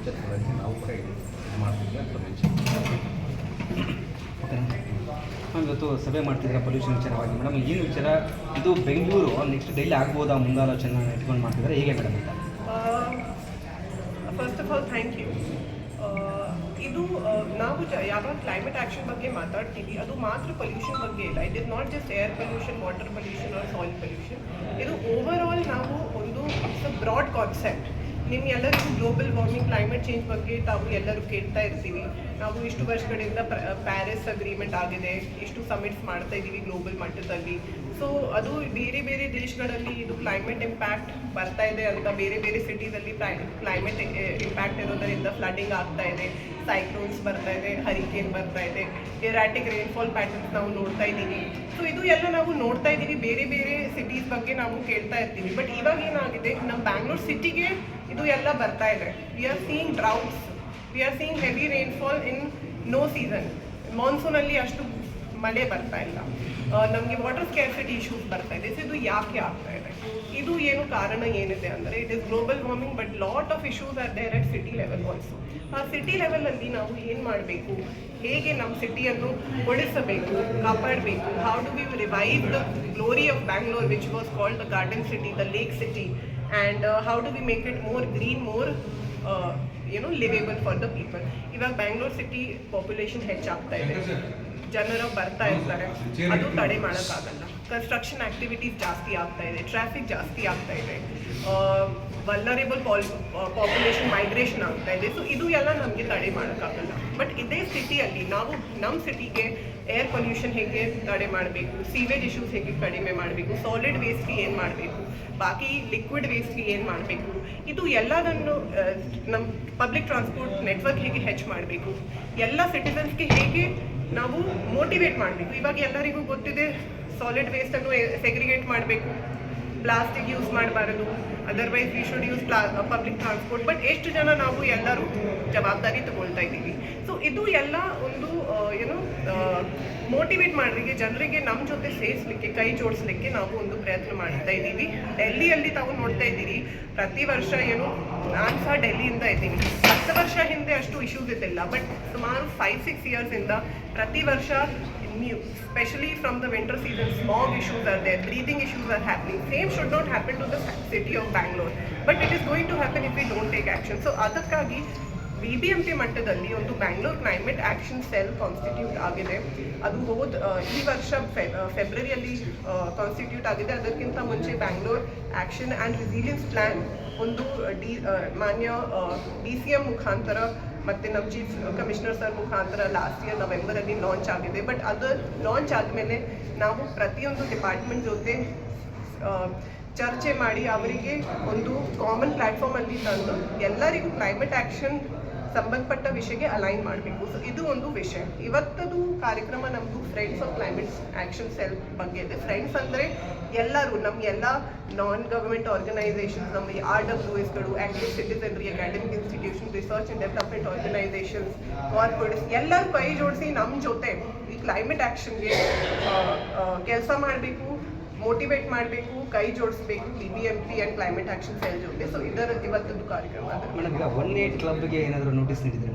ಎಚ್ಚೆತ್ತುಕೊಳ್ಳೋಕ್ಕೆ ನಾವು ಕೂಡ ಇದು ಅಂತ ಮೆನ್ಷನ್ ಓಕೆ ಮ್ಯಾಮ್ ಇವತ್ತು ಸಭೆ ಮಾಡ್ತಿದ್ದೀರಾ ಪೊಲ್ಯೂಷನ್ ವಿಚಾರವಾಗಿ. ಮೇಡಮ್ ಏನು ವಿಚಾರ ಇದು ಬೆಂಗಳೂರು ನೆಕ್ಸ್ಟ್ ಡೈಲಿ ಆಗ್ಬೋದಾ ಮುಂದಾಲೋಚನೆ ಇಟ್ಕೊಂಡು ಮಾಡ್ತಿದ್ರೆ ಹೇಗೆ ಮೇಡಮ್ ಅಂತ first of all thank you ಇದು ಆ, ನಾವು ಜ ಯಾವಾಗ ಕ್ಲೈಮೇಟ್ ಆ್ಯಕ್ಷನ್ ಬಗ್ಗೆ ಮಾತಾಡ್ತೀವಿ. ಅದು ಮಾತ್ರ ಪೊಲ್ಯೂಷನ್ ಬಗ್ಗೆ ಇಲ್ಲ. It is not just air pollution water pollution or soil pollution ಇದು ಓವರ್ ಆಲ್ ನಾವು ಒಂದು ಇಟ್ಸ್ ಅ ಬ್ರಾಡ್ ಕಾನ್ಸೆಪ್ಟ್ ನಿಮ್ಮ ಎಲ್ಲರಿಗೂ ಗ್ಲೋಬಲ್ ವಾರ್ಮಿಂಗ್ ಕ್ಲೈಮೇಟ್ ಚೇಂಜ್ ಬಗ್ಗೆ ತಾವು ಎಲ್ಲರೂ ಕೇಳ್ತಾ ಇರ್ತೀವಿ. ನಾವು ಇಷ್ಟು ವರ್ಷಗಳಿಂದ ಪ್ಯಾರಿಸ್ ಅಗ್ರಿಮೆಂಟ್ ಆಗಿದೆ. ಇಷ್ಟು ಸಮಿಟ್ಸ್ ಮಾಡ್ತಾ ಇದ್ದೀವಿ ಗ್ಲೋಬಲ್ ಮಟ್ಟದಲ್ಲಿ. ಸೊ ಅದು ಬೇರೆ ಬೇರೆ ದೇಶಗಳಲ್ಲಿ ಇದು ಕ್ಲೈಮೇಟ್ ಇಂಪ್ಯಾಕ್ಟ್ ಬರ್ತಾ ಇದೆ ಅಂತ ಬೇರೆ ಬೇರೆ ಸಿಟೀಸಲ್ಲಿ ಕ್ಲೈಮೇಟ್ ಇಂಪ್ಯಾಕ್ಟ್ ಇರೋದರಿಂದ ಫ್ಲಡ್ಡಿಂಗ್ ಆಗ್ತಾ ಇದೆ. ಸೈಕ್ಲೋನ್ಸ್ ಬರ್ತಾ ಇದೆ ಹರಿಕೇನ್ ಬರ್ತಾ ಇದೆ. ಎರಾಟಿಕ್ ರೈನ್ಫಾಲ್ ಪ್ಯಾಟರ್ನ್ಸ್ ನಾವು ನೋಡ್ತಾ ಇದ್ದೀವಿ ಸೊ ಇದು ಎಲ್ಲ ನಾವು ನೋಡ್ತಾ ಇದ್ದೀವಿ ಬೇರೆ ಬೇರೆ ಸಿಟೀಸ್ ಬಗ್ಗೆ ನಾವು ಕೇಳ್ತಾ ಇರ್ತೀವಿ. ಬಟ್ ಇವಾಗ ಏನಾಗಿದೆ? ನಮ್ಮ ಬ್ಯಾಂಗ್ಳೂರ್ ಸಿಟಿಗೆ ಇದು ಎಲ್ಲ ಬರ್ತಾ ಇದೆ. We are seeing droughts we are seeing heavy rainfall in no season ಮಾನ್ಸೂನಲ್ಲಿ ಅಷ್ಟು ಮಳೆ ಬರ್ತಾ ಇಲ್ಲ. ನಮಗೆ ವಾಟರ್ ಸ್ಕ್ಯಾಸಿಟಿ ಇಶ್ಯೂಸ್ ಬರ್ತಾ ಇದೆ. ಇದು ಯಾಕೆ ಆಗ್ತಾ ಇದೆ? ಇದು ಏನು ಕಾರಣ ಏನಿದೆ ಅಂದರೆ it is global warming but lot of issues are there at city level also ಆ ಸಿಟಿ ಲೆವೆಲಲ್ಲಿ ನಾವು ಏನು ಮಾಡಬೇಕು? ಹೇಗೆ ನಮ್ಮ ಸಿಟಿಯನ್ನು ಉಳಿಸಬೇಕು, ಕಾಪಾಡಬೇಕು? How to we revive the glory of Bangalore which was called the garden city the lake city and how do we make it more green more ಏನು ಲಿವೇಬಲ್ ಫಾರ್ ದ ಪೀಪಲ್ ಇವಾಗ ಬ್ಯಾಂಗ್ಳೂರ್ ಸಿಟಿ ಪಾಪ್ಯುಲೇಷನ್ ಹೆಚ್ಚಾಗ್ತಾ ಇದೆ. ಜನರು ಬರ್ತಾ ಇರ್ತಾರೆ. ಅದು ತಡೆ ಮಾಡೋಕ್ಕಾಗಲ್ಲ. ಕನ್ಸ್ಟ್ರಕ್ಷನ್ ಆಕ್ಟಿವಿಟೀಸ್ ಜಾಸ್ತಿ ಆಗ್ತಾ ಇದೆ. ಟ್ರಾಫಿಕ್ ಜಾಸ್ತಿ ಆಗ್ತಾ ಇದೆ. ವಲ್ನರೇಬಲ್ ಪಾಲ್ ಪಾಪ್ಯುಲೇಷನ್ ಮೈಗ್ರೇಷನ್ ಆಗ್ತಾ ಇದೆ. ಸೊ ಇದು ಎಲ್ಲ ನಮಗೆ ತಡೆ ಮಾಡೋಕ್ಕಾಗಲ್ಲ. ಬಟ್ ಇದೇ ಸಿಟಿಯಲ್ಲಿ ನಾವು ನಮ್ಮ ಸಿಟಿಗೆ ಏರ್ ಪೊಲ್ಯೂಷನ್ ಹೇಗೆ ತಡೆ ಮಾಡಬೇಕು ಸೀವೇಜ್ ಇಶ್ಯೂಸ್ ಹೇಗೆ ಕಡಿಮೆ ಮಾಡಬೇಕು ಸಾಲಿಡ್ ವೇಸ್ಟ್ಗೆ ಏನು ಮಾಡಬೇಕು, ಬಾಕಿ ಲಿಕ್ವಿಡ್ ವೇಸ್ಟ್ಗೆ ಏನು ಮಾಡಬೇಕು, ಇದು ಎಲ್ಲದನ್ನು ನಮ್ಮ ಪಬ್ಲಿಕ್ ಟ್ರಾನ್ಸ್ಪೋರ್ಟ್ ನೆಟ್ವರ್ಕ್ ಹೇಗೆ ಹೆಚ್ಚು ಮಾಡಬೇಕು, ಎಲ್ಲ ಸಿಟಿಸನ್ಸ್ಗೆ ಹೇಗೆ ನಾವು ಮೋಟಿವೇಟ್ ಮಾಡಬೇಕು. ಇವಾಗ ಎಲ್ಲರಿಗೂ ಗೊತ್ತಿದೆ ಸಾಲಿಡ್ ವೇಸ್ಟನ್ನು ಸೆಗ್ರಿಗೇಟ್ ಮಾಡಬೇಕು. ಪ್ಲಾಸ್ಟಿಕ್ ಯೂಸ್ ಮಾಡಬಾರದು. Otherwise we should use ಪ್ಲಾ public transport but ಎಷ್ಟು ಜನ ನಾವು ಎಲ್ಲರೂ ಜವಾಬ್ದಾರಿ ತಗೊಳ್ತಾ ಇದ್ದೀವಿ. ಸೊ ಇದು ಎಲ್ಲ ಒಂದು ಏನು ಮೋಟಿವೇಟ್ ಮಾಡಲಿಕ್ಕೆ, ಜನರಿಗೆ ನಮ್ಮ ಜೊತೆ ಸೇರಿಸಲಿಕ್ಕೆ, ಕೈ ಜೋಡಿಸ್ಲಿಕ್ಕೆ ನಾವು ಒಂದು ಪ್ರಯತ್ನ ಮಾಡ್ತಾ ಇದ್ದೀವಿ. ಡೆಲ್ಲಿಯಲ್ಲಿ ತಾವು ನೋಡ್ತಾ ಇದ್ದೀರಿ. ಪ್ರತಿ ವರ್ಷ ಏನು, ನಾನು ಸಹ ಡೆಲ್ಲಿಯಿಂದ ಇದ್ದೀನಿ. ಹತ್ತು ವರ್ಷ ಹಿಂದೆ ಅಷ್ಟು ಇಶ್ಯೂಸ್ ಇದ್ದಿಲ್ಲ ಬಟ್ ಸುಮಾರು ಫೈವ್ ಸಿಕ್ಸ್ ಇಯರ್ಸಿಂದ ಪ್ರತಿ ವರ್ಷ especially from the winter season, smog issues are there, breathing issues are happening. Same should not happen to the city of Bangalore, but it is going to happen if we don't take action. So ಅದಕ್ಕಾಗಿ B B M P ಮಟ್ಟದಲ್ಲಿ ಒಂದು Bangalore climate action cell constitute ಆಗಿದೆ ಅದು ಹೋದ ಈ ವರ್ಷ ಫೆಬ್ರವರಿಯಲ್ಲಿ constitute ಆಗಿದೆ ಅದಕ್ಕಿಂತ ಮುಂಚೆ Bangalore action and resilience plan ಒಂದು ಡಿ ಮಾನ್ಯ ಡಿ ಸಿ ಎಂ ಮುಖಾಂತರ ಮತ್ತು ನಮ್ಮ ಚೀಫ್ ಕಮಿಷನರ್ ಸರ್ ಮುಖಾಂತರ ಲಾಸ್ಟ್ ಇಯರ್ ನವೆಂಬರಲ್ಲಿ ಲಾಂಚ್ ಆಗಿದೆ. ಬಟ್ ಅದು ಲಾಂಚ್ ಆದಮೇಲೆ ನಾವು ಪ್ರತಿಯೊಂದು ಡಿಪಾರ್ಟ್ಮೆಂಟ್ ಜೊತೆ ಚರ್ಚೆ ಮಾಡಿ ಅವರಿಗೆ ಒಂದು ಕಾಮನ್ ಪ್ಲ್ಯಾಟ್ಫಾರ್ಮಲ್ಲಿ ತಂದು ಎಲ್ಲರಿಗೂ ಕ್ಲೈಮೇಟ್ ಆ್ಯಕ್ಷನ್ ಸಂಬಂಧಪಟ್ಟ ವಿಷಯಕ್ಕೆ ಅಲೈನ್ ಮಾಡಬೇಕು. ಸೊ ಇದು ಒಂದು ವಿಷಯ. ಇವತ್ತದು ಕಾರ್ಯಕ್ರಮ ನಮ್ಮದು friends of climate action cell ಬಗ್ಗೆ ಇದೆ. ಫ್ರೆಂಡ್ಸ್ ಅಂದರೆ ಎಲ್ಲರೂ ನಮ್ಮ ಎಲ್ಲ ನಾನ್ ಗವರ್ಮೆಂಟ್ ಆರ್ಗನೈಸೇಷನ್ಸ್ ನಮ್ಮ R W ಎಸ್ಗಳು active citizenry academic institution research and development organisations corporates ಎಲ್ಲರೂ ಕೈ ಜೋಡಿಸಿ ನಮ್ಮ ಜೊತೆ ಈ ಕ್ಲೈಮೇಟ್ ಆ್ಯಕ್ಷನ್ಗೆ ಕೆಲಸ ಮಾಡಬೇಕು. ಮೋಟಿವೇಟ್ ಮಾಡಬೇಕು, ಕೈ ಜೋಡಿಸಬೇಕು B B M P and climate action cell ಜೊತೆ. ಸೊ ಇದರ ಇವತ್ತೊಂದು ಕಾರ್ಯಕ್ರಮ. ಒನ್ ಏಟ್ ಕ್ಲಬ್ಗೆ ಏನಾದರೂ ನೋಟಿಸ್ ನೀಡಿದ್ರೆ